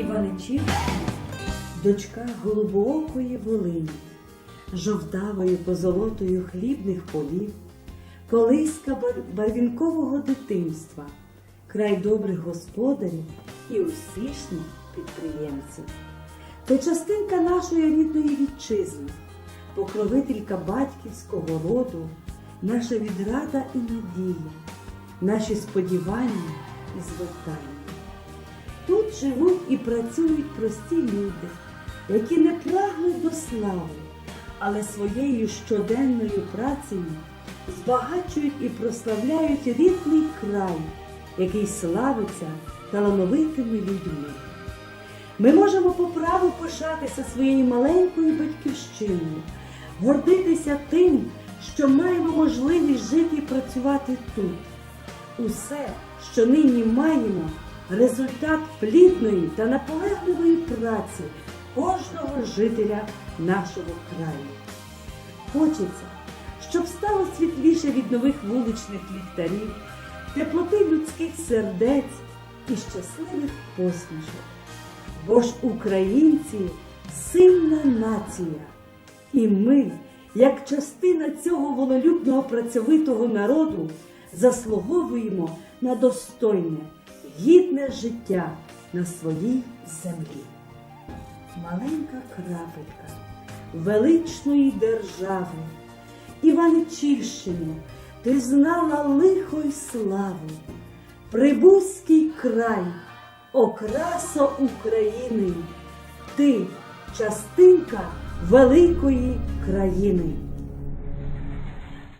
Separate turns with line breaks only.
Іваничівщина, дочка голубоокої Волині, жовтавою позолотою хлібних полів, колиска барвінкового дитинства, край добрих господарів і успішних підприємців. Це частинка нашої рідної вітчизни, покровителька батьківського роду, наша відрада і надія, наші сподівання і звертання. Тут живуть і працюють прості люди, які не прагнуть до слави, але своєю щоденною працею збагачують і прославляють рідний край, який славиться талановитими людьми. Ми можемо по праву пишатися своєю маленькою батьківщиною, гордитися тим, що маємо можливість жити і працювати тут. Усе, що нині маємо, результат плідної та наполегливої праці кожного жителя нашого краю. Хочеться, щоб стало світліше від нових вуличних ліхтарів, теплоти людських сердець і щасливих посмішок. Бо ж українці сильна нація, і ми, як частина цього волелюбного працьовитого народу, заслуговуємо на достойне, гідне життя на своїй землі. Маленька крапелька величної держави, Іваничівщини, ти знала лихо й славу, Прибузький край, окрасо України, ти частинка великої країни.